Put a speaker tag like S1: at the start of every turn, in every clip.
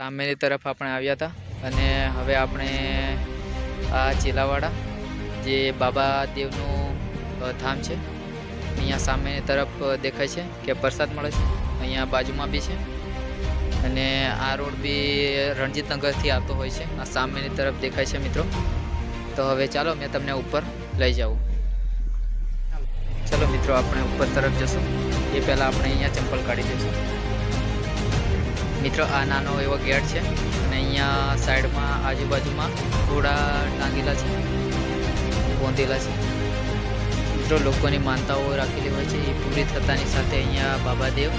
S1: સામેની તરફ આપણે આવ્યા હતા અને હવે આપણે આ ચેલાવાડા, જે બાબા દેવનું ધામ છે, અહીંયા સામેની તરફ દેખાય છે કે પ્રસાદ મળે છે. અહીંયા બાજુમાં બી છે અને આ રોડ બી રણજીતનગરથી આવતો હોય છે. આ સામેની તરફ દેખાય છે મિત્રો. તો હવે ચાલો મેં તમને ઉપર લઈ જાઉં. ચલો મિત્રો, આપણે ઉપર તરફ જશું. એ પહેલાં આપણે અહીંયા ચંપલ કાઢી દઈશું. મિત્રો, આ નાનો એવો ગેટ છે અને અહીંયા સાઈડમાં આજુબાજુમાં ઘોડા ટાંગેલા છે, બોંધેલા છે. મિત્રો, લોકોની માનતાઓ રાખેલી હોય છે, એ પૂરી થતાની સાથે અહીંયા બાબાદેવ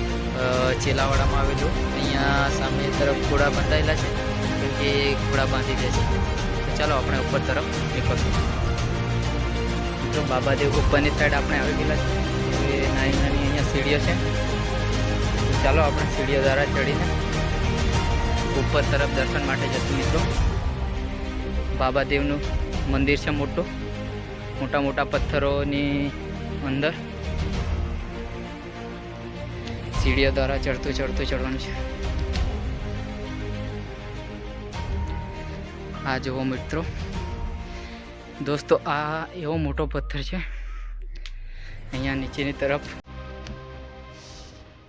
S1: ચેલાવાડામાં આવેલું. અહીંયા સામે તરફ ઘોડા બંધાયેલા છે એ ઘોડા બાંધી દે છે. ચાલો આપણે ઉપર તરફ નીકળશું. મિત્રો, બાબાદેવ ઉપરની સાઈડ આપણે આવી ગયેલા છે. નાની નાની અહીંયા સીડીઓ છે. ચાલો આપણે સીડીઓ દ્વારા ચડીને ઉપર તરફ દર્શન માટે જશું મિત્રો. બાબાદેવનું મંદિર છે મોટું. મોટા મોટા પથ્થરોની અંદર. સીડીઓ દ્વારા ચડતું ચડતું ચડવાનું છે. આ જુઓ મિત્રો. દોસ્તો, આ એવો મોટો પથ્થર છે. અહીંયા નીચેની તરફ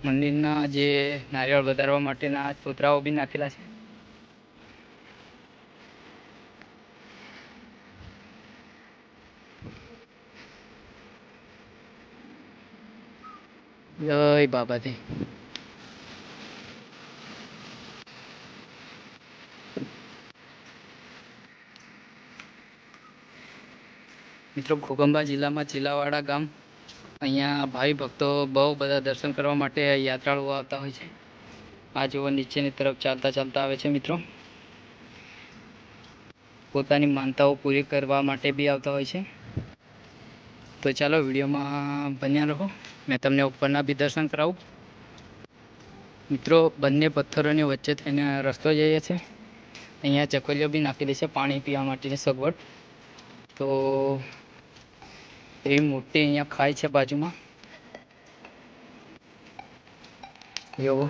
S1: મંદિરના જે નારિયેળ વધારવા માટેના છોતરાઓ બી નાખેલા છે. જય બાબાજી. મિત્રો, ઘોગંબા જિલ્લામાં ચિલાવાડા ગામ અહીંયા ભાવિ ભક્તો બહુ બધા દર્શન કરવા માટે યાત્રાળુઓ આવતા હોય છે. આ જુઓ, નીચેની તરફ ચાલતા ચાલતા આવે છે મિત્રો. પોતાની માનતાઓ પૂરી કરવા માટે બી આવતા હોય છે. તો ચાલો, વિડીયોમાં બન્યા રહો. મેં તમને ઉપરના બી દર્શન કરાવું. મિત્રો, બંને પથ્થરોની વચ્ચે થઈને રસ્તો જઈએ છે. અહીંયા ચકોલીઓ બી નાખેલી છે પાણી પીવા માટેની સગવડ. તો એવી મોટી અહીંયા ખાઈ છે બાજુમાં. એવો.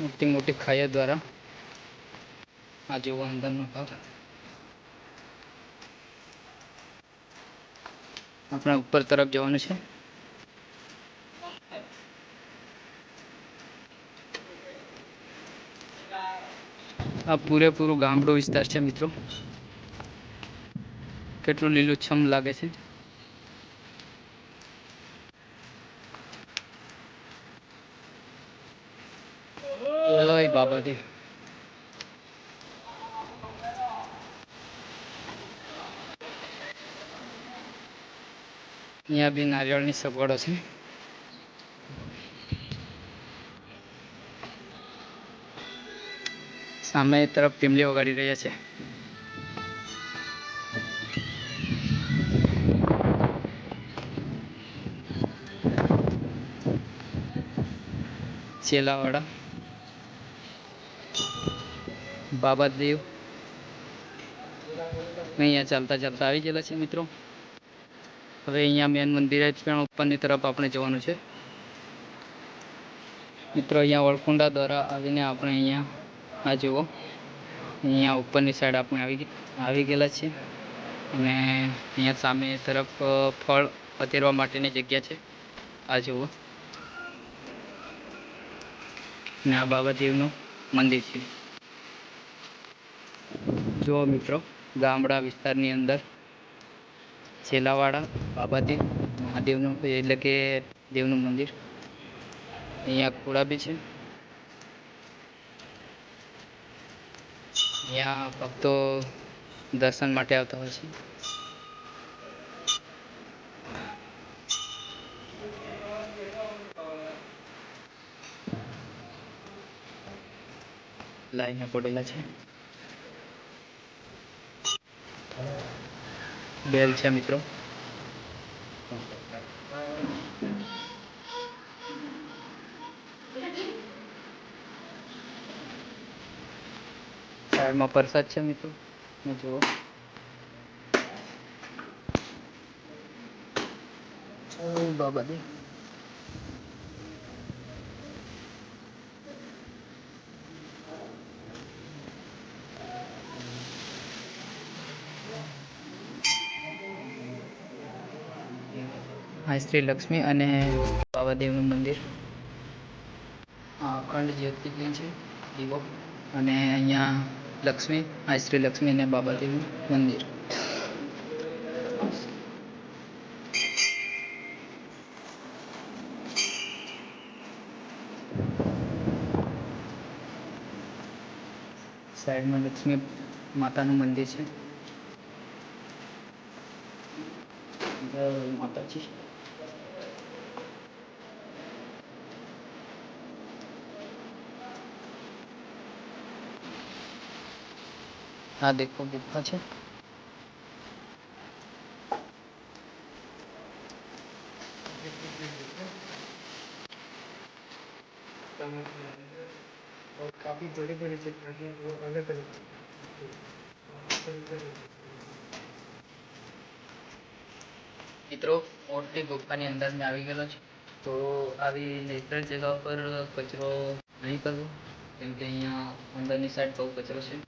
S1: મોટી મોટી ખાયા દ્વારા. આ જેવો અંદરનો ભાગ. આપણે ઉપર તરફ જવાનું છે. આ પૂરેપૂરું ગામડો વિસ્તાર છે મિત્રો. કેટલું લીલુંછમ લાગે છે? ઓય બાબાજી. અહીંયા બી નારિયેળની સગવડો છે. સામે તરફ ટીમલી વગાડી રહ્યા છે. ચેલાવાડા બાબાદેવ અહીંયા ચાલતા ચાલતા આવી ગયેલા છે મિત્રો હવે અહીંયા મેન મંદિરે પણ ઉપરની તરફ આપણે જવાનું છે મિત્રો અહીંયા વળકુંડા દ્વારા આવીને આપણે અહીંયા આ જુઓ અહીંયા ઉપરની સાઈડ આપણે આવી આવી ગયેલા છે અને અહીંયા સામે તરફ ફળ પતેરવા માટેની જગ્યા છે આ જુઓ ને આ બાબાદેવનું મંદિર છે. જુઓ મિત્રો, ગામડા વિસ્તારની અંદર છેલાવાડા બાબાદેવ મહાદેવનું એટલે કે દેવનું મંદિર. અહીંયા ખોડા બી છે. અહીંયા ભક્તો દર્શન માટે આવતા હોય છે. લાઈને પડેલા છે. બેલ છે મિત્રો. સાઈડમાં પ્રસાદ છે મિત્રો. ને જુઓ. બાબા દે. આ શ્રી લક્ષ્મી અને બાબાદેવનું મંદિર. અખંડ જ્યોતિર્લિંગ છે, દીવો અને અહીંયા લક્ષ્મી આ શ્રી લક્ષ્મી અને બાબાદેવનું મંદિર. સાઈડમાં લક્ષ્મી માતાનું મંદિર છે. માતાજી. આ દેખો ગુફા છે
S2: और काफी बड़ी बड़ी जगह है वो अलग अलग
S1: મિત્રો મોટી ગુફાની અંદર મેં આવી ગયેલો છું તો આવી નેચરલ જગા પર કચરો નહીં કરવો કેમ કે અહીંયા અંદરની સાઈડ બહુ કચરો છે